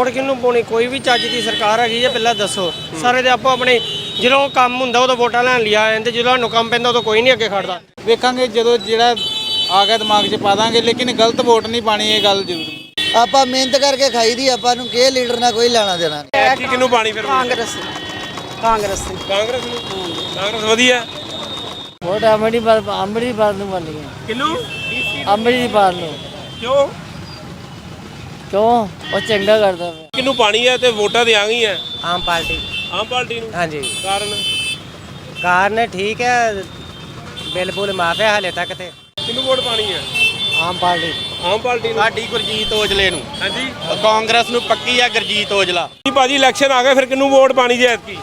Vote ਕਿਹਨੂੰ ਪਾਉਣੀ ਕੋਈ ਵੀ ਚੱਜ ਦੀ ਸਰਕਾਰ ਹੈਗੀ ਜੇ ਪਹਿਲਾਂ ਦੱਸੋ। ਸਾਰੇ ਦੇ ਆਪੋ ਆਪਣੇ ਜਦੋਂ ਕੰਮ ਹੁੰਦਾ ਉਦੋਂ ਵੋਟਾਂ ਲੈਣ ਲਈ ਆ ਜਾਂਦੇ ਜਦੋਂ ਸਾਨੂੰ ਕੰਮ ਪੈਂਦਾ ਉਦੋਂ ਕੋਈ ਨਹੀਂ ਅੱਗੇ ਖੜਦਾ। ਵੇਖਾਂਗੇ ਜਦੋਂ ਜਿਹੜਾ ਆ ਗਿਆ ਦਿਮਾਗ 'ਚ ਪਾ ਦਾਂਗੇ ਲੇਕਿਨ ਗਲਤ ਵੋਟ ਨਹੀਂ ਪਾਣੀ ਇਹ ਗੱਲ ਜ਼ਰੂਰ। ਆਪਾਂ ਮਿਹਨਤ ਕਰਕੇ ਖਾਈ ਦੀ ਆਪਾਂ ਨੂੰ ਕਿਹ ਲੀਡਰ ਨਾਲ ਕੋਈ ਲੈਣਾ ਦੇਣਾ ਨਹੀਂ। ਕਿਹਨੂੰ ਪਾਣੀ ਫਿਰ? ਕਾਂਗਰਸ ਕਾਂਗਰਸ ਕਾਂਗਰਸ ਨੂੰ? ਕਾਂਗਰਸ ਵਧੀਆ। ਵੋਟ ਅੰਮ੍ਰਿਤਪਾਲ ਅੰਮ੍ਰਿਤਪਾਲ ਨੂੰ ਪਾਣੀ ਹੈ। ਕਿਹਨੂੰ? ਅੰਮ੍ਰਿਤਪਾਲ ਨੂੰ। ਕਿਉਂ? ਕਿਉਂ? ਉਹ ਚੰਗਾ ਕਰਦਾ ਕਿਹਨੂੰ ਪਾਣੀ ਹੈ ਤੇ ਵੋਟਾਂ ਦੇ ਆ? ਗਈਆਂ ਆਮ ਪਾਰਟੀ। ਆਮ ਪਾਰਟੀ ਨੂੰ? ਹਾਂਜੀ। ਕਾਰਨ? ਕਾਰਨ ਠੀਕ ਹੈ ਬਿੱਲ ਬੁੱਲ ਮਾਫ ਹੈ ਹਲੇ ਤੱਕ ਤੇ। ਕਿਹਨੂੰ ਵੋਟ ਪਾਣੀ ਹੈ ਆਮ ਪਾਰਟੀ। ਆਮ ਪਾਰਟੀ ਨੂੰ? ਸਾਡੀ ਗੁਰਜੀਤ ਔਜਲੇ ਨੂੰ। ਹਾਂਜੀ। ਕਾਂਗਰਸ ਨੂੰ ਪੱਕੀ ਆ ਗੁਰਜੀਤ ਔਜਲਾ। ਜੀ ਭਾਜੀ ਇਲੈਕਸ਼ਨ ਆ ਗਿਆ ਫਿਰ ਕਿਹਨੂੰ ਵੋਟ ਪਾਣੀ ਜੇ ਐਤਕੀ?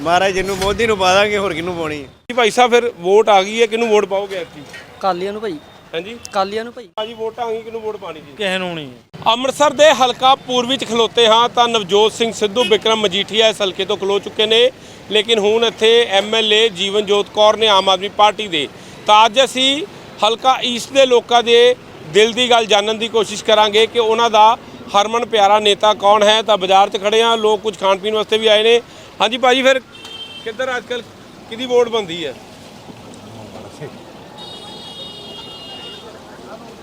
ਮਹਾਰਾਜ ਜਿਹਨੂੰ ਮੋਦੀ ਨੂੰ ਪਾ ਦਾਂਗੇ ਹੋਰ ਕਿਹਨੂੰ ਪਾਉਣੀ ਜੀ ਭਾਈ ਸਾਹਿਬ ਫਿਰ ਵੋਟ ਆ ਗਈ ਹੈ ਕਿਹਨੂੰ ਵੋਟ ਪਾਓਗੇ ਐਤਕੀ? ਕਾਲੀਆਂ ਨੂੰ ਭਾਈ। ਹਾਂਜੀ। ਕਾਲੀਆਂ ਨੂੰ ਭਾਈ। ਭਾਜੀ ਵੋਟਾਂ ਆ ਗਈ ਕਿਹਨੂੰ ਵੋਟ ਪਾਣੀ ਜੀ ਕਿਸੇ ਨੂੰ ਨਹੀਂ। ਅੰਮ੍ਰਿਤਸਰ ਦੇ ਹਲਕਾ ਪੂਰਬੀ ਚ ਖਲੋਤੇ ਹਾਂ ਤਾਂ ਨਵਜੋਤ ਸਿੰਘ ਸਿੱਧੂ ਵਿਕਰਮ ਮਜੀਠੀਆ ਇਸ ਹਲਕੇ ਤੋਂ ਖਲੋ ਚੁੱਕੇ ਨੇ। ਲੇਕਿਨ ਹੁਣ ਇੱਥੇ ਐਮਐਲਏ ਜੀਵਨਜੋਤ ਕੌਰ ਨੇ ਆਮ ਆਦਮੀ ਪਾਰਟੀ ਦੇ। ਤਾਂ ਅੱਜ ਅਸੀਂ ਹਲਕਾ ਈਸਟ ਦੇ ਲੋਕਾਂ ਦੇ ਦਿਲ ਦੀ ਗੱਲ ਜਾਣਨ ਦੀ ਕੋਸ਼ਿਸ਼ ਕਰਾਂਗੇ ਕਿ ਉਹਨਾਂ ਦਾ ਹਰਮਨ ਪਿਆਰਾ ਨੇਤਾ ਕੌਣ ਹੈ। ਤਾਂ ਬਾਜ਼ਾਰ 'ਚ ਖੜੇ ਆ ਲੋਕ ਕੁਝ ਖਾਣ ਪੀਣ ਵਾਸਤੇ ਵੀ ਆਏ ਨੇ। ਹਾਂਜੀ ਭਾਜੀ ਫਿਰ ਕਿੱਧਰ ਅੱਜਕੱਲ ਕਿਹਦੀ ਵੋਟ ਬੰਦੀ ਹੈ?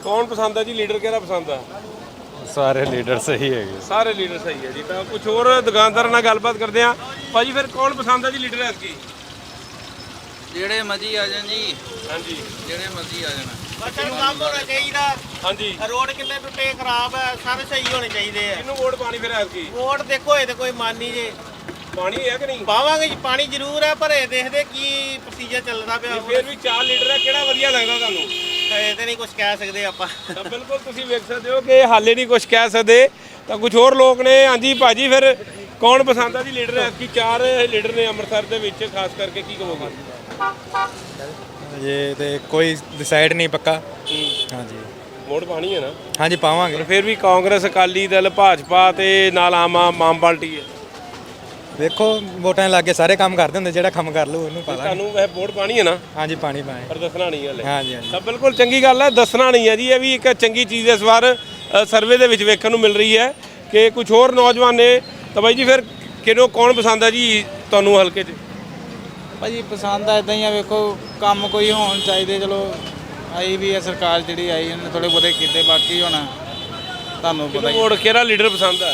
ਕੌਣ ਪਸੰਦ ਹੈ ਜੀ? ਲੀਡਰ ਕਿਹੜਾ ਪਸੰਦ ਹੈ ਸਾਰੇ ਲੀਡਰ ਸਹੀ ਹੈਗੇ। ਸਾਰੇ ਲੀਡਰ ਸਹੀ ਹੈ ਜੀ। ਤਾਂ ਕੁਝ ਹੋਰ ਦੁਕਾਨਦਾਰਾਂ ਨਾਲ ਗੱਲਬਾਤ ਕਰਦੇ ਆ। ਭਾਜੀ ਫਿਰ ਕੌਣ ਪਸੰਦ ਹੈ ਜੀ ਲੀਡਰ ਐਤਕੀ? ਜਿਹੜੇ ਮਰਜ਼ੀ ਆ ਜਾਣ ਜੀ। ਹਾਂਜੀ। ਜਿਹੜੇ ਮਰਜ਼ੀ ਆ ਜਾਣ। ਕਿਹਨੂੰ ਕੰਮ ਹੋਣਾ ਚਾਹੀਦਾ। ਹਾਂਜੀ। ਰੋਡ ਕਿੰਨੇ ਟੁੱਟੇ ਖਰਾਬ ਹੈ ਸਾਰੇ ਸਹੀ ਹੋਣੇ ਚਾਹੀਦੇ ਆ। ਕਿਹਨੂੰ ਵੋਟ ਪਾਣੀ ਫਿਰ ਐਤਕੀ? ਵੋਟ ਦੇਖੋ ਇਹ ਤੇ ਕੋਈ ਮਾਨ ਨਹੀਂ ਜੇ। ਪਾਣੀ ਹੈ ਕਿ ਨਹੀਂ? ਪਾਵਾਂਗੇ ਜੀ ਪਾਣੀ ਜ਼ਰੂਰ ਹੈ ਪਰ ਇਹ ਦੇਖਦੇ ਕੀ ਪ੍ਰੋਸੀਜਰ ਚੱਲਦਾ ਪਿਆ ਫਿਰ ਵੀ ਚਾਰ ਲੀਡਰ ਹੈ ਕਿਹੜਾ ਵਧੀਆ ਲੱਗਦਾ ਤੁਹਾਨੂੰ? ਇਹ ਤੇ ਨਹੀਂ ਕੁਝ ਕਹਿ ਸਕਦੇ ਆਪਾਂ। ਤਾਂ ਬਿਲਕੁਲ ਤੁਸੀਂ ਵੇਖ ਸਕਦੇ ਹੋ ਕਿ ਹਾਲੇ ਨਹੀਂ ਕੁਝ ਕਹਿ ਸਕਦੇ। ਤਾਂ ਕੁਝ ਹੋਰ ਲੋਕ ਨੇ ਹਾਂਜੀ ਭਾਜੀ ਫਿਰ ਕੌਣ ਪਸੰਦ ਆ ਜੀ ਲੀਡਰ ਐਤਕੀ ਚਾਰ ਲੀਡਰ ਨੇ ਅੰਮ੍ਰਿਤਸਰ ਦੇ ਵਿੱਚ ਖਾਸ ਕਰਕੇ ਕੀ ਕਹੋਗੇ? ਇਹ ਤੇ ਕੋਈ ਡਿਸਾਈਡ ਨਹੀਂ ਪੱਕਾ। ਹਾਂਜੀ। ਵੋਟ ਪਾਣੀ ਹੈ ਨਾ? ਹਾਂਜੀ ਪਾਵਾਂਗੇ। ਫਿਰ ਵੀ ਕਾਂਗਰਸ ਅਕਾਲੀ ਦਲ ਭਾਜਪਾ ਤੇ ਨਾਲ ਆਮ ਆਮ ਪਾਰਟੀ ਹੈ। ਵੇਖੋ ਵੋਟਾਂ ਲੱਗੇ ਸਾਰੇ ਕੰਮ ਕਰਦੇ ਹੁੰਦੇ ਜਿਹੜਾ ਕੰਮ ਕਰ ਲੂ ਉਹਨੂੰ ਪਾ ਲਾਂਗੇ। ਤੁਹਾਨੂੰ ਵੈਸੇ ਵੋਟ ਪਾਣੀ ਹੈ ਨਾ? ਹਾਂਜੀ ਪਾਣੀ ਪਾਏ ਪਰ ਦੱਸਣਾ ਨਹੀਂ ਹਲੇ। ਹਾਂਜੀ ਹਾਂਜੀ। ਤਾਂ ਬਿਲਕੁਲ ਚੰਗੀ ਗੱਲ ਹੈ ਦੱਸਣਾ ਨਹੀਂ ਹੈ ਜੀ ਇਹ ਵੀ ਇੱਕ ਚੰਗੀ ਚੀਜ਼ ਇਸ ਵਾਰ ਸਰਵੇ ਦੇ ਵਿੱਚ ਵੇਖਣ ਨੂੰ ਮਿਲ ਰਹੀ ਹੈ ਕਿ ਕੁਝ ਹੋਰ ਨੌਜਵਾਨ ਨੇ। ਤਾਂ ਬਾਈ ਜੀ ਫਿਰ ਕਿਹਨੂੰ ਕੌਣ ਪਸੰਦ ਹੈ ਜੀ ਤੁਹਾਨੂੰ ਹਲਕੇ 'ਚ? ਭਾਜੀ ਪਸੰਦ ਆ ਇਦਾਂ ਹੀ ਆ ਵੇਖੋ ਕੰਮ ਕੋਈ ਹੋਣ ਚਾਹੀਦੇ ਚਲੋ ਆਈ ਵੀ ਹੈ ਸਰਕਾਰ ਜਿਹੜੀ ਆਈ ਉਹਨੇ ਥੋੜੇ ਬਹੁਤੇ ਕੀਤੇ ਬਾਕੀ ਹੁਣ ਤੁਹਾਨੂੰ ਪਤਾ ਹੀ। ਵੋਟ ਕਿਹੜਾ ਲੀਡਰ ਪਸੰਦ ਹੈ?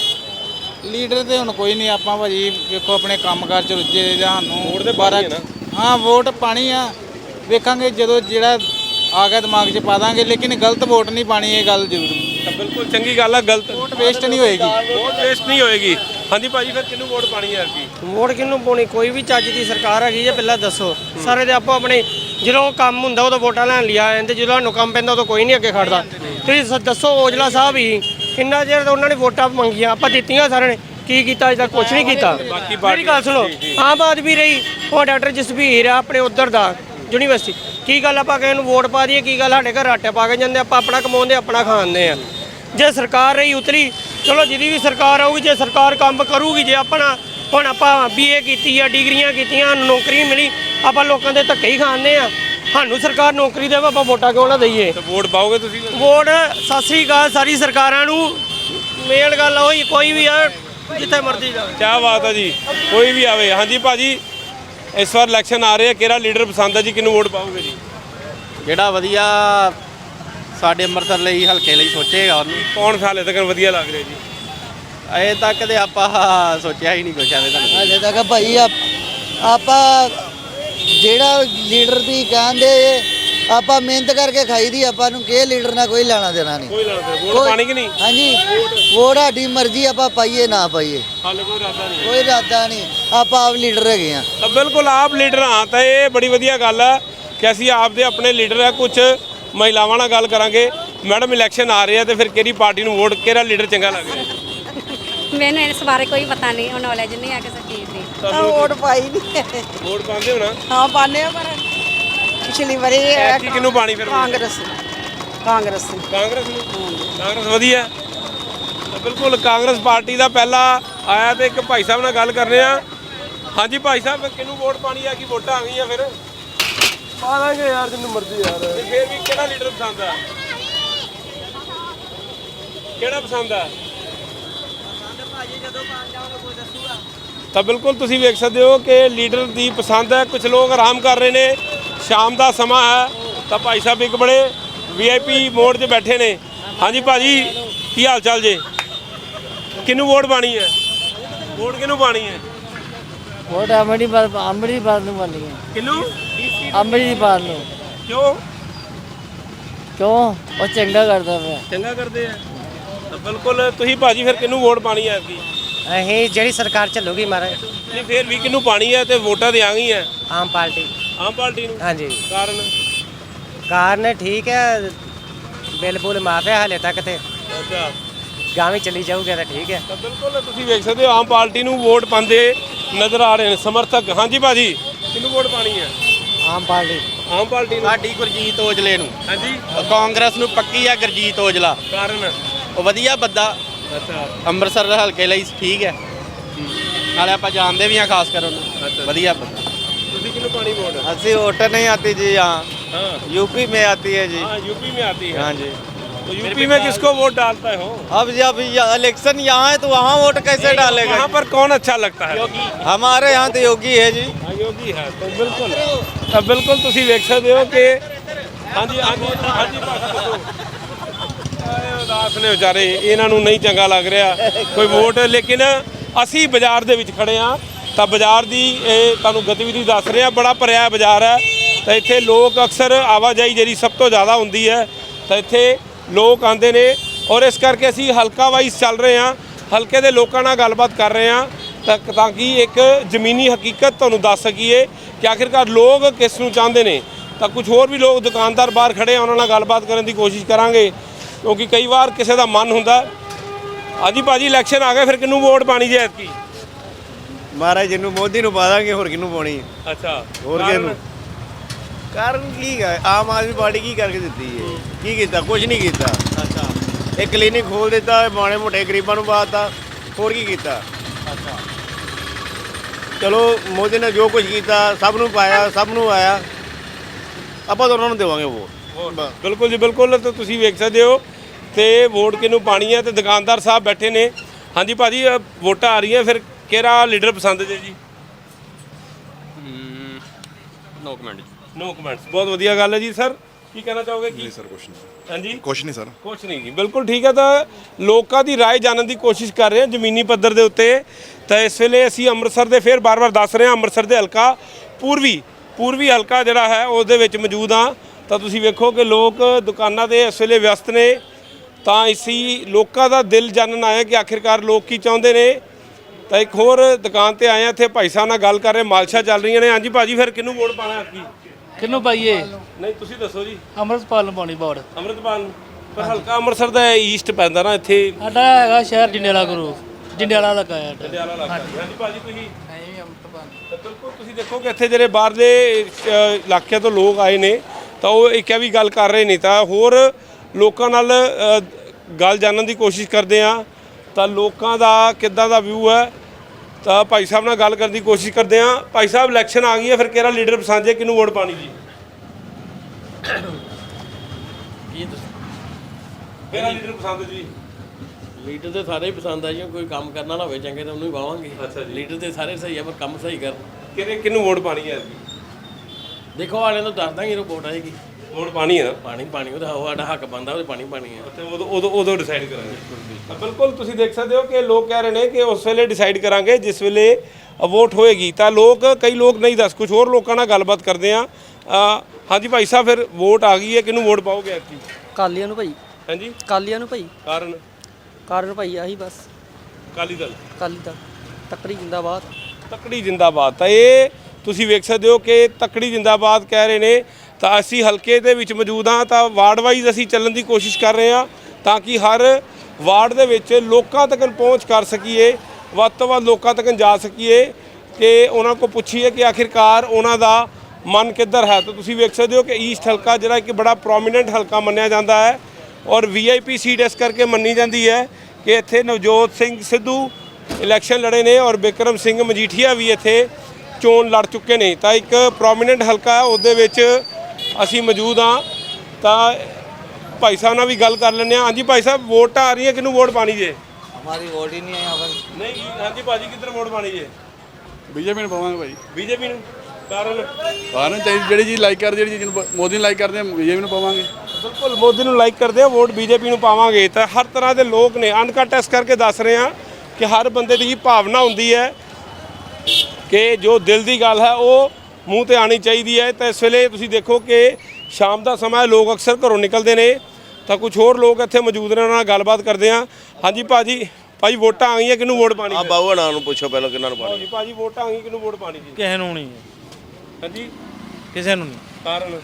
ਲੀਡਰ ਤੇ ਹੁਣ ਕੋਈ ਨਹੀਂ ਆਪਾਂ ਭਾਜੀ ਵੇਖੋ ਆਪਣੇ ਕੰਮਕਾਰ ਚ ਰੁੱਝੇ ਦੇ ਸਾਨੂੰ ਵੋਟ ਤੇ ਬਾਰਾਂ- ਪਾਣੀ ਹੈ ਹਾਂ ਵੋਟ ਪਾਣੀ ਆ। ਵੇਖਾਂਗੇ ਜਦੋਂ ਜਿਹੜਾ ਆ ਗਿਆ ਦਿਮਾਗ 'ਚ ਪਾ ਦਾਂਗੇ ਲੇਕਿਨ ਗਲਤ ਵੋਟ ਨਹੀਂ ਪਾਣੀ ਇਹ ਗੱਲ ਜ਼ਰੂਰ ਤਾਂ ਬਿਲਕੁਲ ਚੰਗੀ ਗੱਲ ਹੈ ਗਲਤ। ਵੋਟ ਵੇਸਟ ਨਹੀਂ ਹੋਏਗੀ। ਵੋਟ ਵੇਸਟ ਨਹੀਂ ਹੋਏਗੀ। ਹਾਂਜੀ ਭਾਜੀ ਫਿਰ ਕਿਹਨੂੰ ਵੋਟ ਪਾਣੀ ਹੈ ਜੀ ਵੋਟ ਕਿਹਨੂੰ ਪਾਉਣੀ? ਕੋਈ ਵੀ ਚੱਜ ਦੀ ਸਰਕਾਰ ਹੈਗੀ ਜੇ ਪਹਿਲਾਂ ਦੱਸੋ। ਸਾਰੇ ਦੇ ਆਪੋ ਆਪਣੇ ਜਦੋਂ ਕੰਮ ਹੁੰਦਾ ਉਦੋਂ ਵੋਟਾਂ ਲੈਣ ਲਈ ਆ ਜਾਂਦੇ ਜਦੋਂ ਸਾਨੂੰ ਕੰਮ ਪੈਂਦਾ ਉਦੋਂ ਕੋਈ ਨਹੀਂ ਅੱਗੇ ਖੜਦਾ। ਤੁਸੀਂ ਸ- ਦੱਸੋ ਔਜਲਾ ਸਾਹਿਬ ਹੀ ਕਿੰਨਾ ਚਿਰ ਉਹਨਾਂ ਨੇ ਵੋਟਾਂ ਮੰਗੀਆਂ? ਆਪਾਂ ਦਿੱਤੀਆਂ ਸਾਰਿਆਂ ਨੇ। ਕੀ ਕੀਤਾ? ਅਜੇ ਤੱਕ ਕੁਝ ਨਹੀਂ ਕੀਤਾ। ਮੇਰੀ ਗੱਲ ਸੁਣੋ। ਆਮ ਆਦਮੀ ਰਹੀ। ਉਹ ਡਾਕਟਰ ਜਸਵੀਰ ਆ ਆਪਣੇ ਉਧਰ ਦਾ ਯੂਨੀਵਰਸਿਟੀ। ਕੀ ਗੱਲ ਆਪਾਂ ਕਿਸੇ ਨੂੰ ਵੋਟ ਪਾ ਦਈਏ? ਕੀ ਗੱਲ? ਸਾਡੇ ਘਰ ਆਟੇ ਪਾ ਕੇ ਜਾਂਦੇ ਆਪਾਂ ਆਪਣਾ ਕਮਾਉਂਦੇ ਆਪਣਾ ਖਾਂਦੇ ਆ। ਜੇ ਸਰਕਾਰ ਰਹੀ ਉਤਰੀ ਚਲੋ ਜਿਹਦੀ ਵੀ ਸਰਕਾਰ ਆਊਗੀ ਜੇ ਸਰਕਾਰ ਕੰਮ ਕਰੂਗੀ ਜੇ ਆਪਣਾ ਹੁਣ ਆਪਾਂ ਬੀਏ ਕੀਤੀ ਆ ਡਿਗਰੀਆਂ ਕੀਤੀਆਂ ਨੌਕਰੀ ਮਿਲੀ ਆਪਾਂ ਲੋਕਾਂ ਦੇ ਧੱਕੇ ਹੀ ਖਾਂਦੇ ਆ। ਸਾਨੂੰ ਸਰਕਾਰ ਨੌਕਰੀ ਦੇਵੇ ਆਪਾਂ ਵੋਟਾਂ ਕਿਉਂ ਨਾ ਦਈਏ? ਤਾਂ ਵੋਟ ਪਾਓਗੇ ਤੁਸੀਂ? ਵੋਟ ਸਤਿ ਸ੍ਰੀ ਅਕਾਲ ਸਾਰੀ ਸਰਕਾਰਾਂ ਨੂੰ। ਮੇਨ ਗੱਲ ਹੋਈ ਕੋਈ ਵੀ ਆ ਜਿੱਥੇ ਮਰਜ਼ੀ ਜਾਵੇ। ਕੀ ਬਾਤ ਹੈ ਜੀ ਕੋਈ ਵੀ ਆਵੇ। ਹਾਂਜੀ ਭਾਜੀ ਇਸ ਵਾਰ ਇਲੈਕਸ਼ਨ ਆ ਰਹੇ ਆ ਕਿਹੜਾ ਲੀਡਰ ਪਸੰਦ ਹੈ ਜੀ ਕਿਹਨੂੰ ਵੋਟ ਪਾਓਗੇ ਜੀ? ਜਿਹੜਾ ਵਧੀਆ ਸਾਡੇ ਅੰਮ੍ਰਿਤਸਰ ਲਈ ਹਲਕੇ ਲਈ ਸੋਚੇਗਾ ਉਹਨੂੰ। ਕੌਣ ਹਾਲੇ ਤੱਕ ਵਧੀਆ ਲੱਗ ਰਿਹਾ ਜੀ? ਅਜੇ ਤੱਕ ਤੇ ਆਪਾਂ ਸੋਚਿਆ ਹੀ ਨਹੀਂ ਕੁਛ ਐਵੇਂ ਤੁਹਾਨੂੰ ਹਜੇ ਤੱਕ ਭਾਈ ਆਪ- ਆਪਾਂ ਜਿਹੜਾ ਲੀਡਰ ਦੀ ਕਹਿੰਦੇ ਆਪਾਂ ਮਿਹਨਤ ਕਰਕੇ ਖਾਈ ਦੀ ਆਪਾਂ ਨੂੰ ਕਿਹ ਲੀਡਰ ਨਾਲ ਕੋਈ ਲੈਣਾ ਦੇਣਾ ਨਹੀਂ। ਕੋਈ ਲੱਗਦਾ ਵੋਟ ਕੋਈ- ਪਾਣੀ ਕਿ ਨਹੀਂ? ਹਾਂਜੀ ਵੋਟ। ਸਾਡੀ ਮਰਜ਼ੀ ਆਪਾਂ ਪਾਈਏ ਨਾ ਪਾਈਏ। ਹਾਲੇ ਕੋਈ ਇਰਾਦਾ ਨਹੀਂ। ਕੋਈ ਇਰਾਦਾ ਨਹੀਂ ਆਪਾਂ ਆਪ ਲੀਡਰ ਹੈਗੇ ਆ ਤਾਂ ਬਿਲਕੁਲ ਆਪ ਲੀਡਰ ਹਾਂ ਤਾਂ ਇਹ ਬੜੀ ਵਧੀਆ ਗੱਲ ਹੈ ਕਿ ਅਸੀਂ ਆਪ ਦੇ ਆਪਣੇ ਲੀਡਰ ਆ ਕੁਝ ਮਹਿਲਾਵਾਂ ਨਾਲ ਗੱਲ ਕਰਾਂਗੇ। ਮੈਡਮ ਇਲੈਕਸ਼ਨ ਆ ਰਹੇ ਆ ਤੇ ਫਿਰ ਕਿਹੜੀ ਪਾਰਟੀ ਨੂੰ ਵੋਟ ਕਿਹੜਾ ਲੀਡਰ ਚੰਗਾ ਲੱਗ ਰਿਹਾ? ਮੈਨੂੰ ਇਸ ਬਾਰੇ ਕੋਈ ਪਤਾ ਨਹੀਂ ਉਹ ਨੌਲੇਜ ਨਹੀਂ ਹੈ ਕਿਸੇ ਵੋਟ ਪਾਈ ਨਹੀਂ ਵੋਟ ਪਾਉਂਦੇ ਹੋ ਨਾ ਹਾਂ ਪਾਣੇ ਪਰ ਪਿਛਲੀ ਵਾਰੀ ਐਤਕੀ ਕਿਹਨੂੰ ਪਾਣੀ ਫਿਰ ਕਾਂਗਰਸ ਕਾਂਗਰਸ ਕਾਂਗਰਸ ਨੂੰ? ਕਾਂਗਰਸ ਵਧੀਆ। ਤਾਂ ਬਿਲਕੁਲ ਕਾਂਗਰਸ ਪਾਰਟੀ ਦਾ ਪਹਿਲਾ ਆਇਆ ਤੇ ਇੱਕ ਭਾਈ ਸਾਹਿਬ ਨਾਲ ਗੱਲ ਕਰਨੇ ਆ। ਹਾਂਜੀ ਭਾਈ ਸਾਹਿਬ ਕਿਹਨੂੰ ਵੋਟ ਪਾਣੀ ਆ ਕਿ ਵੋਟਾਂ ਆ ਗਈਆਂ ਫਿਰ? ਪਾਵਾਂਗੇ ਯਾਰ ਜਿੰਨੂੰ ਮਰਜ਼ੀ ਯਾਰ। ਤੇ ਫਿਰ ਵੀ ਕਿਹੜਾ ਲੀਡਰ ਪਸੰਦ ਆ? ਕਿਹੜਾ ਪਸੰਦ ਆ? ਤਾਂ ਬਿਲਕੁਲ ਤੁਸੀਂ ਵੇਖ ਸਕਦੇ ਹੋ ਕਿ ਲੀਡਰ ਦੀ ਪਸੰਦ ਹੈ। ਕੁਝ ਲੋਕ ਆਰਾਮ ਕਰ ਰਹੇ ਨੇ। ਸ਼ਾਮ ਦਾ ਸਮਾਂ ਹੈ। ਤਾਂ ਭਾਈ ਸਾਹਿਬ ਇੱਕ ਬੜੇ ਵੀਆਈਪੀ ਮੋਡ 'ਤੇ ਬੈਠੇ ਨੇ। ਹਾਂਜੀ ਭਾਜੀ ਕੀ ਹਾਲ ਚਾਲ ਜੇ? ਕਿਹਨੂੰ ਵੋਟ ਪਾਣੀ ਹੈ? ਵੋਟ ਕਿਹਨੂੰ ਪਾਣੀ ਹੈ? ਵੋਟ ਅਮਰੀ ਬਾਦ ਅਮਰੀ ਬਾਦ ਨੂੰ ਪਾਣੀ ਹੈ। ਕਿਹਨੂੰ? ਅਮਰੀ ਬਾਦ ਨੂੰ। ਕਿਉਂ? ਕਿਉਂ? ਉਹ ਚੰਗਾ ਕਰਦਾ ਪਿਆ। ਚੰਗਾ ਕਰਦੇ ਆ। ਬਿਲਕੁਲ ਤੁਸੀਂ ਭਾਜੀ ਫਿਰ ਕਿਹਨੂੰ ਵੋਟ ਪਾਣੀ ਹੈ ਕੀ ਅਸੀਂ ਜਿਹੜੀ ਸਰਕਾਰ ਚੱਲੂਗੀ ਮਾਰੇ। ਨਹੀਂ ਫਿਰ ਵੀ ਕਿਹਨੂੰ ਪਾਣੀ ਹੈ ਤੇ ਵੋਟਾਂ ਤੇ ਆ? ਗਈਆਂ ਆਮ ਪਾਰਟੀ। ਆਮ ਪਾਰਟੀ ਨੂੰ? ਹਾਂਜੀ। ਕਾਰਨ? ਕਾਰਨ ਠੀਕ ਹੈ ਬਿੱਲ ਬੁੱਲ ਮਾਫ ਹੈ ਹਲੇ ਤੱਕ ਤੇ। ਅੱਛਾ। ਗਾਂ ਵੀ ਚਲੀ ਜਾਊਗਾ ਤਾਂ ਠੀਕ ਹੈ ਤਾਂ ਬਿਲਕੁਲ ਤੁਸੀਂ ਵੇਖ ਸਕਦੇ ਹੋ ਆਮ ਪਾਰਟੀ ਨੂੰ ਵੋਟ ਪਾਉਂਦੇ ਨਜ਼ਰ ਆ ਰਹੇ ਨੇ ਸਮਰਥਕ। ਹਾਂਜੀ ਭਾਜੀ ਕਿਹਨੂੰ ਵੋਟ ਪਾਣੀ ਹੈ ਆਮ ਪਾਰਟੀ। ਆਮ ਪਾਰਟੀ ਨੂੰ। ਸਾਡੀ ਗੁਰਜੀਤ ਔਜਲੇ ਨੂੰ। ਹਾਂਜੀ। ਕਾਂਗਰਸ ਨੂੰ ਪੱਕੀ ਆ ਗੁਰਜੀਤ ਔਜਲਾ। ਕਾਰਨ? ਉਹ ਵਧੀਆ ਬੰਦਾ। ਅੱਛਾ ਅੰਮ੍ਰਿਤਸਰ ਦੇ ਹਲਕੇ ਲਈ ਠੀਕ ਹੈ ਨਾਲੇ ਆਪਾਂ ਜਾਣਦੇ ਵੀ ਆ ਖਾਸ ਕਰ ਉਹਨੂੰ ਵਧੀਆ ਬੰਦਾ ਤੁਸੀਂ ਕਿਹਨੂੰ ਪਾਣੀ ਵੋਟ ਅਸੀਂ वोट नहीं आती जी यहाँ हाँ यूपी में आती है जी हाँ यूपी में आती है हाँ जी तो यूपी में किसको वोट डालता है हो अब जब इलेक्शन यहाँ है तो वहाँ वोट कैसे डालेगा वहाँ पर कौन अच्छा लगता है हमारे यहाँ तो योगी है जी हाँ, योगी है तो बिल्कुल ਤਾਂ ਬਿਲਕੁਲ ਤੁਸੀਂ ਵੇਖ ਸਕਦੇ ਹੋ ਕਿ ਹਾਂਜੀ ਹਾਂਜੀ ਹਾਂਜੀ ਬਸ ਦੱਸੋ ਆਏ ਉਦਾਸ ਨੇ ਵਿਚਾਰੇ, ਇਹਨਾਂ ਨੂੰ ਨਹੀਂ ਚੰਗਾ ਲੱਗ ਰਿਹਾ, ਕੋਈ ਵੋਟ, ਲੇਕਿਨ ਅਸੀਂ ਬਾਜ਼ਾਰ ਦੇ ਵਿੱਚ ਖੜੇ ਆ ਤਾਂ ਬਾਜ਼ਾਰ ਦੀ ਇਹ ਤੁਹਾਨੂੰ ਗਤੀਵਿਧੀ ਦੱਸ ਰਹੇ ਆ ਬੜਾ ਭਰਿਆ ਬਾਜ਼ਾਰ ਹੈ, ਤਾਂ ਇੱਥੇ ਲੋਕ ਅਕਸਰ ਆਵਾਜਾਈ ਜਿਹੜੀ ਸਭ ਤੋਂ ਜ਼ਿਆਦਾ ਹੁੰਦੀ ਹੈ, ਤਾਂ ਇੱਥੇ ਲੋਕ ਆਉਂਦੇ ਨੇ, ਔਰ ਇਸ ਕਰਕੇ ਅਸੀਂ ਹਲਕਾ ਵਾਈਜ਼ ਚੱਲ ਰਹੇ ਆ ਹਲਕੇ ਦੇ ਲੋਕਾਂ ਨਾਲ ਗੱਲਬਾਤ ਕਰ ਰਹੇ ਆ ਤਾਂ ਤਾਂ ਕਿ ਇੱਕ ਜ਼ਮੀਨੀ ਹਕੀਕਤ ਤੁਹਾਨੂੰ ਦੱਸ ਸਕੀਏ ਕਿ ਆਖਿਰਕਾਰ ਲੋਕ ਕਿਸ ਨੂੰ ਚਾਹੁੰਦੇ ਨੇ, ਤਾਂ ਕੁਝ ਹੋਰ ਵੀ ਲੋਕ ਦੁਕਾਨਦਾਰ ਬਾਹਰ ਖੜੇ ਆ, ਉਹਨਾਂ ਨਾਲ ਗੱਲਬਾਤ ਕਰਨ ਦੀ ਕੋਸ਼ਿਸ਼ ਕਰਾਂਗੇ ਕਿਉਂਕਿ ਕਈ ਵਾਰ ਕਿਸੇ ਦਾ ਮਨ ਹੁੰਦਾ ਹਾਂਜੀ ਭਾਜੀ ਇਲੈਕਸ਼ਨ ਆ ਗਿਆ ਫਿਰ ਕਿਹਨੂੰ ਵੋਟ ਪਾਣੀ ਜੇ ਐਤਕੀ? ਮਹਾਰਾਜ ਜਿਹਨੂੰ ਮੋਦੀ ਨੂੰ ਪਾ ਦਾਂਗੇ ਹੋਰ ਕਿਹਨੂੰ ਪਾਉਣੀ ਹੈ? ਅੱਛਾ। ਹੋਰ ਕਿਹਨੂੰ? ਕਾਰਨ ਕੀ ਹੈ? ਆਮ ਆਦਮੀ ਪਾਰਟੀ ਕੀ ਕਰਕੇ ਦਿੱਤੀ ਹੈ? ਕੀ ਕੀਤਾ? ਕੁਝ ਨਹੀਂ ਕੀਤਾ। ਅੱਛਾ। ਇਹ ਕਲੀਨਿਕ ਖੋਲ ਦਿੱਤਾ ਮਾੜੇ ਮੋਟੇ ਗਰੀਬਾਂ ਨੂੰ ਪਾਤਾ ਹੋਰ ਕੀ ਕੀਤਾ? ਅੱਛਾ। ਚਲੋ ਮੋਦੀ ਨੇ ਜੋ ਕੁਝ ਕੀਤਾ ਸਭ ਨੂੰ ਪਾਇਆ ਸਭ ਨੂੰ ਆਇਆ। ਆਪਾਂ ਤਾਂ ਉਹਨਾਂ ਨੂੰ ਦੇਵਾਂਗੇ ਵੋਟ। ਬਿਲਕੁਲ ਜੀ ਬਿਲਕੁਲ ਤਾਂ ਤੁਸੀਂ ਵੇਖ ਸਕਦੇ ਹੋ। ਤੇ ਵੋਟ ਕਿਨੂੰ ਪਾਣੀ ਹੈ ਤੇ ਦੁਕਾਨਦਾਰ ਸਾਹਿਬ ਬੈਠੇ ਨੇ। ਹਾਂਜੀ ਭਾਜੀ ਅ, ਵੋਟਾਂ ਆ ਰਹੀਆਂ ਫਿਰ ਕਿਹੜਾ ਲੀਡਰ ਪਸੰਦ ਜੇ ਜੀ? ਨੋ ਕਮੈਂਟ ਨੋ ਕਮੈਂਟਸ ਬਹੁਤ ਵਧੀਆ ਗੱਲ ਹੈ ਜੀ ਸਰ। ਕੀ ਕਹਿਣਾ ਚਾਹੋਗੇ? ਕੀ ਸਰ ਕੁਛ ਨਹੀਂ। ਹਾਂਜੀ? ਕੁਛ ਨਹੀਂ ਸਰ। ਕੁਛ ਨਹੀਂ ਜੀ ਬਿਲਕੁਲ ਠੀਕ ਹੈ ਤਾਂ ਲੋਕਾਂ ਦੀ ਰਾਏ ਜਾਣਨ ਦੀ ਕੋਸ਼ਿਸ਼ ਕਰ ਰਹੇ ਹਾਂ ਜ਼ਮੀਨੀ ਪੱਧਰ ਦੇ ਉੱਤੇ। ਤਾਂ ਇਸ ਵੇਲੇ ਅਸੀਂ ਅੰਮ੍ਰਿਤਸਰ ਦੇ ਫੇਰ ਬਾਰ-ਬਾਰ ਦੱਸ ਰਹੇ ਹਾਂ ਅੰਮ੍ਰਿਤਸਰ ਦੇ ਹਲਕਾ ਪੂਰਬੀ ਪੂਰਬੀ ਹਲਕਾ ਜਿਹੜਾ ਹੈ ਉਸ ਦੇ ਵਿੱਚ ਮੌਜੂਦ ਹਾਂ। ਤਾਂ ਤੁਸੀਂ ਵੇਖੋ ਕਿ ਲੋਕ ਦੁਕਾਨਾਂ ਤੇ ਇਸ ਵੇਲੇ ਵਿਅਸਤ ਨੇ। ਤਾਂ ਇਸੀ ਲੋਕਾਂ ਦਾ ਦਿਲ ਜਾਣਨ ਆਇਆ ਕਿ ਆਖਿਰਕਾਰ ਲੋਕ ਕੀ ਚਾਹੁੰਦੇ ਨੇ। ਤਾਂ ਇੱਕ ਹੋਰ ਦੁਕਾਨ ਤੇ ਆਏ ਹਾਂ ਇੱਥੇ ਭਾਈ ਸਾਹਿਬ ਨਾਲ ਗੱਲ ਕਰ ਰਹੇ ਮਾਲਸ਼ਾ ਚੱਲ ਰਹੀਆਂ ਨੇ। ਹਾਂਜੀ ਭਾਜੀ ਫਿਰ ਕਿਹਨੂੰ ਵੋਟ ਪਾਣਾ ਕੀ ਕਿੰਨੂੰ ਪਾਈਏ? ਨਹੀਂ ਤੁਸੀਂ ਦੱਸੋ ਜੀ। ਅੰਮ੍ਰਿਤਪਾਲ ਨੂੰ ਪਾਣੀ ਵੋਟ। ਅੰਮ੍ਰਿਤਪਾਲ ਨੂੰ। ਪਰ ਹਲਕਾ ਅੰਮ੍ਰਿਤਸਰ ਦਾ ਈਸਟ ਪੈਂਦਾ ਨਾ ਇੱਥੇ ਸਾਡਾ ਹੈਗਾ ਸ਼ਹਿਰ ਜੰਡਿਆਲਾ ਗੁਰੂ। ਜੰਡਿਆਲਾ ਲੱਗਾ ਹੈ ਪਟਿਆਲਾ ਇਲਾਕਾ ਹਾਂਜੀ ਭਾਜੀ ਤੁਸੀਂ? ਤਾਂ ਬਿਲਕੁਲ ਤੁਸੀਂ ਦੇਖੋ ਕਿ ਇੱਥੇ ਜਿਹੜੇ ਬਾਹਰਲੇ ਅ, ਇਲਾਕਿਆਂ ਤੋਂ ਲੋਕ ਆਏ ਨੇ। ਤਾਂ ਉਹ ਇੱਕ ਵੀ ਗੱਲ ਕਰ ਰਹੇ ਨੇ ਤਾਂ ਹੋਰ ਲੋਕਾਂ ਨਾਲ ਗੱਲ ਜਾਣਨ ਦੀ ਕੋਸ਼ਿਸ਼ ਕਰਦੇ ਆ। ਤਾਂ ਲੋਕਾਂ ਦਾ ਕਿੱਦਾਂ ਦਾ ਵਿਊ ਹੈ ਤਾਂ ਭਾਈ ਸਾਹਿਬ ਨਾਲ ਗੱਲ ਕਰਨ ਦੀ ਕੋਸ਼ਿਸ਼ ਕਰਦੇ ਆ। ਭਾਈ ਸਾਹਿਬ ਇਲੈਕਸ਼ਨ ਆ ਗਈ ਹੈ ਫਿਰ ਕਿਹੜਾ ਲੀਡਰ ਪਸੰਦ ਹੈ ਕਿਹਨੂੰ ਵੋਟ ਪਾਣੀ ਜੀ? ਕਿਹੜਾ ਲੀਡਰ ਪਸੰਦ ਜੀ? ਲੀਡਰ ਤੇ ਸਾਰੇ ਹੀ ਪਸੰਦ ਆ ਜੀ ਕੋਈ ਕੰਮ ਕਰਨ ਵਾਲਾ ਹੋਵੇ ਚੰਗੇ ਤਾਂ ਉਹਨੂੰ ਹੀ ਪਾਵਾਂਗੇ। ਅੱਛਾ ਜੀ। ਲੀਡਰ ਤੇ ਸਾਰੇ ਸਹੀ ਆ ਪਰ ਕੰਮ ਸਹੀ ਕਰਨ। ਕਿਹਨੇ ਕਿਹਨੂੰ ਵੋਟ ਪਾਣੀ ਹੈ? ਦੇਖੋ ਵਾਲਿਆਂ ਨੂੰ ਦੱਸ ਦਾਂਗੇ ਰਿਪੋਰਟ ਆਏਗੀ। ਵੋਟ ਪਾਣੀ ਹੈ ਨਾ ਪਾਣੀ ਪਾਣੀ ਉਹਦਾ ਉਹ ਸਾਡਾ ਹੱਕ ਬੰਦਾ ਉਹਦੇ ਪਾਣੀ ਪਾਣੀ ਆ। ਤੇ ਉਦੋਂ ਉਦੋਂ ਉਦੋਂ ਡਿਸਾਈਡ ਕਰਾਂਗੇ। ਤਾਂ ਬਿਲਕੁਲ ਤੁਸੀਂ ਦੇਖ ਸਕਦੇ ਹੋ ਕਿ ਲੋਕ ਕਹਿ ਰਹੇ ਨੇ ਕਿ ਉਸ ਵੇਲੇ ਡਿਸਾਈਡ ਕਰਾਂਗੇ ਜਿਸ ਵੇਲੇ ਵੋਟ ਹੋਏਗੀ। ਤਾਂ ਲੋਕ ਕਈ ਲੋਕ ਨਹੀਂ ਦੱਸ ਕੁਝ ਹੋਰ ਲੋਕਾਂ ਨਾਲ ਗੱਲਬਾਤ ਕਰਦੇ ਆ। ਹਾਂਜੀ ਭਾਈ ਸਾਹਿਬ ਫਿਰ ਵੋਟ ਆ ਗਈ ਹੈ ਕਿਹਨੂੰ ਵੋਟ ਪਾਓਗੇ ਐਤਕੀ? ਕਾਲੀਆਂ ਨੂੰ ਭਾਈ। ਹਾਂਜੀ? ਕਾਲੀਆਂ ਨੂੰ ਭਾਈ। ਕਾਰਨ? ਕਾਰਨ ਭਾਈ ਆਹੀ ਬਸ। ਕਾਲੀ ਦਲ। ਕਾਲੀ ਦਾ ਤਕੜੀ ਜਿੰਦਾਬਾਦ। ਤਕੜੀ ਜਿੰਦਾਬਾਦ। ਤਾਂ ਇਹ ਤੁਸੀਂ ਵੇਖ ਸਕਦੇ ਹੋ ਕਿ ਤਕੜੀ ਜਿੰਦਾਬਾਦ ਕਹਿ ਰਹੇ ਨੇ, ਤਾਂ ਅਸੀਂ ਹਲਕੇ ਦੇ ਵਿੱਚ ਮੌਜੂਦ ਹਾਂ, ਤਾਂ ਵਾਰਡ ਵਾਈਜ਼ ਅਸੀਂ ਚੱਲਣ ਦੀ ਕੋਸ਼ਿਸ਼ ਕਰ ਰਹੇ ਹਾਂ, ਤਾਂ ਕਿ ਹਰ ਵਾਰਡ ਦੇ ਵਿੱਚ ਲੋਕਾਂ ਤੱਕ ਪਹੁੰਚ ਕਰ ਸਕੀਏ, ਵੱਧ ਤੋਂ ਵੱਧ ਲੋਕਾਂ ਤੱਕ ਜਾ ਸਕੀਏ ਕਿ ਉਹਨਾਂ ਕੋਲ ਪੁੱਛੀਏ ਕਿ ਆਖਿਰਕਾਰ ਉਹਨਾਂ ਦਾ ਮਨ ਕਿੱਧਰ ਹੈ। ਤਾਂ ਤੁਸੀਂ ਵੇਖ ਸਕਦੇ ਹੋ ਕਿ ਈਸਟ ਹਲਕਾ ਜਿਹੜਾ ਇੱਕ ਬੜਾ ਪ੍ਰੋਮੀਨੈਂਟ ਹਲਕਾ ਮੰਨਿਆ ਜਾਂਦਾ ਹੈ ਔਰ ਵੀਆਈਪੀ ਸੀਟ ਇਸ ਕਰਕੇ ਮੰਨੀ ਜਾਂਦੀ ਹੈ ਕਿ ਇੱਥੇ ਨਵਜੋਤ ਸਿੰਘ ਸਿੱਧੂ ਇਲੈਕਸ਼ਨ ਲੜੇ ਨੇ ਔਰ ਬਿਕਰਮ ਸਿੰਘ ਮਜੀਠੀਆ ਵੀ ਇੱਥੇ ਚੋਣ ਲੜ ਚੁੱਕੇ ਨੇ ਤਾਂ ਇੱਕ ਪ੍ਰੋਮੀਨੈਂਟ ਹਲਕਾ ਹੈ ਉਹਦੇ ਵਿੱਚ ਅਸੀਂ ਮੌਜੂਦ ਹਾਂ ਤਾਂ ਭਾਈ ਸਾਹਿਬ ਨਾਲ ਵੀ ਗੱਲ ਕਰ ਲੈਂਦੇ ਹਾਂ ਹਾਂਜੀ ਭਾਈ ਸਾਹਿਬ ਵੋਟ ਆ ਰਹੀ ਹੈ ਕਿਹਨੂੰ ਵੋਟ ਪਾਣੀ ਜੇ हमारी वोट ही नहीं है यहाँ पर ਨਹੀਂ ਹਾਂਜੀ ਭਾਜੀ ਕਿੱਧਰ ਵੋਟ ਪਾਣੀ ਜੇ ਬੀਜੇਪੀ ਨੂੰ ਪਾਵਾਂਗੇ ਭਾਈ ਬੀਜੇਪੀ ਨੂੰ ਕਾਰਨ ਕਾਰਨ ਚਾਹੀਦੀ ਜਿਹੜੀ ਚੀਜ਼ ਲਾਈਕ ਕਰਦੇ ਜਿਹੜੀ ਚੀਜ਼ ਮੋਦੀ ਨੂੰ ਲਾਈਕ ਕਰਦੇ ਆ ਬੀਜੇਪੀ ਨੂੰ ਪਾਵਾਂਗੇ ਬਿਲਕੁਲ ਮੋਦੀ ਨੂੰ ਲਾਈਕ ਕਰਦੇ ਆ ਵੋਟ ਬੀਜੇਪੀ ਨੂੰ ਪਾਵਾਂਗੇ ਤਾਂ ਹਰ ਤਰ੍ਹਾਂ ਦੇ ਲੋਕ ਨੇ ਅਨਕਟ ਟੈਸਟ ਕਰਕੇ ਦੱਸ ਰਹੇ ਆ ਕਿ ਹਰ ਬੰਦੇ ਦੀ ਭਾਵਨਾ ਹੁੰਦੀ ਹੈ ਕਿ ਜੋ ਦਿਲ ਦੀ ਗੱਲ ਹੈ ਉਹ ਮੂੰਹ ਤੇ ਆਣੀ ਚਾਹੀਦੀ ਹੈ। ਤਾਂ ਇਸ ਵੇਲੇ ਤੁਸੀਂ ਦੇਖੋ ਕਿ ਸ਼ਾਮ ਦਾ ਸਮਾਂ ਹੈ, ਲੋਕ ਅਕਸਰ ਘਰੋਂ ਨਿਕਲਦੇ ਨੇ। ਤਾਂ ਕੁਝ ਹੋਰ ਲੋਕ ਇੱਥੇ ਮੌਜੂਦ ਨੇ ਉਹਨਾਂ ਨਾਲ ਗੱਲਬਾਤ ਕਰਦੇ ਆ ਹਾਂਜੀ ਭਾਜੀ ਭਾਜੀ ਵੋਟਾਂ ਆ ਗਈਆਂ ਕਿਹਨੂੰ ਵੋਟ ਪਾਣੀ ਆ ਹੈ? ਬਾਬੂ ਨਾਲ ਨੂੰ ਪੁੱਛੋ ਪਹਿਲਾਂ ਕਿੰਨਾਂ ਨੂੰ ਪਾਣੀ ਭਾਜੀ ਭਾਜੀ ਵੋਟਾਂ ਆ ਗਈਆਂ ਕਿਹਨੂੰ ਵੋਟ ਪਾਣੀ ਜੀ? ਕਿਸੇ ਨੂੰ ਨਹੀਂ। ਹਾਂਜੀ? ਕਿਸੇ ਨੂੰ ਨਹੀਂ। ਕਾਰਨ?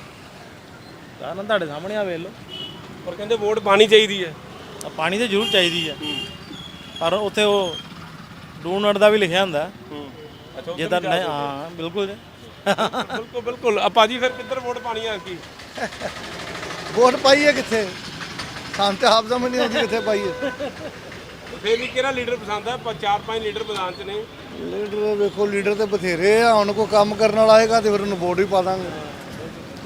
ਕਾਰਨ ਤੁਹਾਡੇ ਸਾਹਮਣੇ ਆ ਵੇਖ ਲਓ। ਪਰ ਕਹਿੰਦੇ ਵੋਟ ਪਾਣੀ ਚਾਹੀਦੀ ਹੈ। ਪਾਣੀ ਤਾਂ ਜ਼ਰੂਰ ਚਾਹੀਦੀ ਆ ਪਰ ਉੱਥੇ ਉਹ ਡੂਨਟ ਦਾ ਵੀ ਲਿਖਿਆ ਹੁੰਦਾ। ਅੱਛਾ ਜੇ ਤਾਂ ਨਹੀਂ ਹਾਂ ਬਿਲਕੁਲ ਬਿਲਕੁਲ ਬਿਲਕੁਲ। ਆ ਭਾਜੀ ਫਿਰ ਕਿੱਧਰ ਵੋਟ ਪਾਣੀ ਆ ਕੀ ਵੋਟ ਪਾਈਏ ਕਿੱਥੇ? ਸਾਨੂੰ ਤੇ ਆਪ ਸਮਝ ਨਹੀਂ ਆਉਂਦੀ ਕਿੱਥੇ ਪਾਈਏ। ਫੇਰ ਵੀ ਕਿਹੜਾ ਲੀਡਰ ਪਸੰਦ ਪਰ ਚਾਰ ਪੰਜ ਲੀਡਰ ਮੈਦਾਨ 'ਚ ਨੇ। ਲੀਡਰ ਵੇਖੋ ਲੀਡਰ ਤੇ ਬਥੇਰੇ ਆ। ਹੁਣ ਕੋਈ ਕੰਮ ਕਰਨ ਵਾਲਾ ਆਏਗਾ ਤੇ ਫਿਰ ਉਹਨੂੰ ਵੋਟ ਵੀ ਪਾ ਦਾਂਗੇ।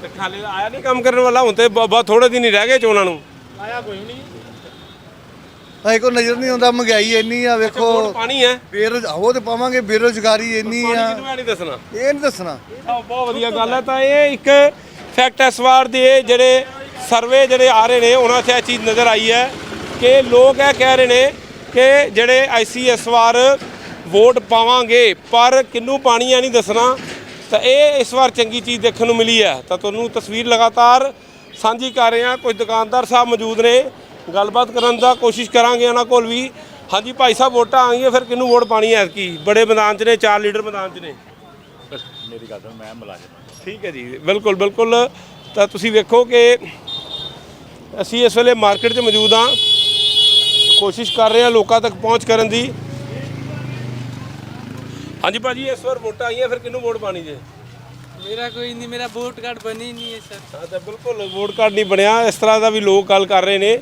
ਤੇ ਖਾਲੇ ਦਾ ਆਇਆ ਨਹੀਂ ਕੰਮ ਕਰਨ ਵਾਲਾ? ਹੁਣ ਤੇ ਬਹੁਤ ਥੋੜੇ ਦਿਨ ਹੀ ਰਹਿ ਗਏ ਚੋਣਾਂ ਨੂੰ। ਅਜੇ ਕੋਈ ਨਜ਼ਰ ਨਹੀਂ ਆਉਂਦਾ ਮਹਿੰਗਾਈ ਇੰਨੀ ਆ ਵੇਖੋ। ਪਾਣੀ ਹੈ? ਬੇਰੋਜ਼ ਉਹ ਤੇ ਪਾਵਾਂਗੇ ਬੇਰੋਜ਼ਗਾਰੀ ਇੰਨੀ ਆ। ਕਿਹਨੂੰ ਇਹ ਨਹੀਂ ਦੱਸਣਾ। ਇਹ ਨਹੀਂ ਦੱਸਣਾ। ਆਹ, ਬਹੁਤ ਵਧੀਆ ਗੱਲ ਹੈ। ਤਾਂ ਇਹ ਇੱਕ ਫੈਕਟ ਇਸ ਵਾਰ ਦੇ ਜਿਹੜੇ ਸਰਵੇ ਜਿਹੜੇ ਆ ਰਹੇ ਨੇ ਉਹਨਾਂ 'ਚ ਇਹ ਚੀਜ਼ ਨਜ਼ਰ ਆਈ ਹੈ ਕਿ ਲੋਕ ਇਹ ਕਹਿ ਰਹੇ ਨੇ ਕਿ ਜਿਹੜੇ ਆਈਸੀ ਇਸ ਵਾਰ ਵੋਟ ਪਾਵਾਂਗੇ ਪਰ ਕਿੰਨੂੰ ਪਾਣੀ ਹੈ ਨਹੀਂ ਦੱਸਣਾ। ਤਾਂ ਇਹ ਇਸ ਵਾਰ ਚੰਗੀ ਚੀਜ਼ ਦੇਖਣ ਨੂੰ ਮਿਲੀ ਹੈ। ਤਾਂ ਤੁਹਾਨੂੰ ਤਸਵੀਰ ਲਗਾਤਾਰ ਸਾਂਝੀ ਕਰ ਰਹੇ। ਹਾਂ ਕੁਝ ਦੁਕਾਨਦਾਰ ਸਾਹਿਬ ਮੌਜੂਦ ਨੇ। ਗੱਲਬਾਤ ਕਰਨ ਦਾ ਕੋਸ਼ਿਸ਼ ਕਰਾਂਗੇ ਉਹਨਾਂ ਕੋਲ ਵੀ। ਹਾਂਜੀ ਭਾਈ ਸਾਹਿਬ ਵੋਟਾਂ ਆ ਗਈਆਂ ਫਿਰ ਕਿਹਨੂੰ ਵੋਟ ਪਾਣੀ ਹੈ ਕੀ ਬੜੇ ਮੈਦਾਨ 'ਚ ਨੇ ਚਾਰ ਲੀਡਰ ਮੈਦਾਨ 'ਚ ਨੇ। ਮੇਰੀ ਗੱਲ ਸੁਣ ਮੈਂ ਮੁਲਾਜ਼ਮ ਠੀਕ ਹੈ ਜੀ ਬਿਲਕੁਲ ਬਿਲਕੁਲ। ਤਾਂ ਤੁਸੀਂ ਵੇਖੋ ਕਿ ਅਸੀਂ ਇਸ ਵੇਲੇ ਮਾਰਕੀਟ 'ਚ ਮੌਜੂਦ ਹਾਂ। ਕੋਸ਼ਿਸ਼ ਕਰ ਰਹੇ ਹਾਂ ਲੋਕਾਂ ਤੱਕ ਪਹੁੰਚ ਕਰਨ ਦੀ। ਹਾਂਜੀ ਭਾਜੀ ਇਸ ਵਾਰ ਵੋਟਾਂ ਆਈਆਂ ਫਿਰ ਕਿਹਨੂੰ ਵੋਟ ਪਾਣੀ ਜੇ? ਮੇਰਾ ਕੋਈ ਨਹੀਂ ਮੇਰਾ ਵੋਟ ਕਾਰਡ ਬਣੀ ਨਹੀਂ ਹੈ ਸਰ। ਹਾਂ ਤਾਂ ਬਿਲਕੁਲ ਵੋਟ ਕਾਰਡ ਨਹੀਂ ਬਣਿਆ। ਇਸ ਤਰ੍ਹਾਂ ਦਾ ਵੀ ਲੋਕ ਗੱਲ ਕਰ ਰਹੇ ਨੇ।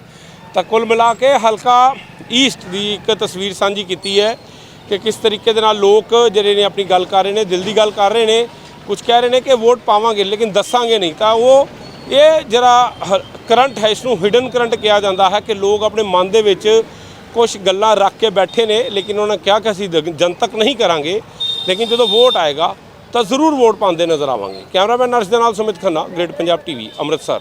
ਤਾਂ ਕੁੱਲ ਮਿਲਾ ਕੇ ਹਲਕਾ ਈਸਟ ਦੀ ਇੱਕ ਤਸਵੀਰ ਸਾਂਝੀ ਕੀਤੀ ਹੈ ਕਿ ਕਿਸ ਤਰੀਕੇ ਦੇ ਨਾਲ ਲੋਕ ਜਿਹੜੇ ਨੇ ਆਪਣੀ ਗੱਲ ਕਰ ਰਹੇ ਨੇ, ਦਿਲ ਦੀ ਗੱਲ ਕਰ ਰਹੇ ਨੇ ਕੁਝ ਕਹਿ ਰਹੇ ਨੇ ਕਿ ਵੋਟ ਪਾਵਾਂਗੇ ਲੇਕਿਨ ਦੱਸਾਂਗੇ ਨਹੀਂ। ਤਾਂ ਉਹ ਇਹ ਜਿਹੜਾ ਕਰੰਟ ਹੈ ਇਸ ਨੂੰ ਹਿਡਨ ਕਰੰਟ ਕਿਹਾ ਜਾਂਦਾ ਹੈ ਕਿ ਲੋਕ ਆਪਣੇ ਮਨ ਦੇ ਵਿੱਚ ਕੁਝ ਗੱਲਾਂ ਰੱਖ ਕੇ ਬੈਠੇ ਨੇ, ਲੇਕਿਨ ਉਹਨਾਂ ਨੇ ਕਿਹਾ ਕਿ ਅਸੀਂ ਦ- ਜਨਤਕ ਨਹੀਂ ਕਰਾਂਗੇ, ਲੇਕਿਨ ਜਦੋਂ ਵੋਟ ਆਏਗਾ ਤਾਂ ਜ਼ਰੂਰ ਵੋਟ ਪਾਉਂਦੇ ਨਜ਼ਰ ਆਵਾਂਗੇ। ਕੈਮਰਾਮੈਨ ਨਰਸ ਦੇ ਨਾਲ ਸੁਮਿਤ ਖੰਨਾ, ਗ੍ਰੇਟ ਪੰਜਾਬ ਟੀਵੀ, ਅੰਮ੍ਰਿਤਸਰ।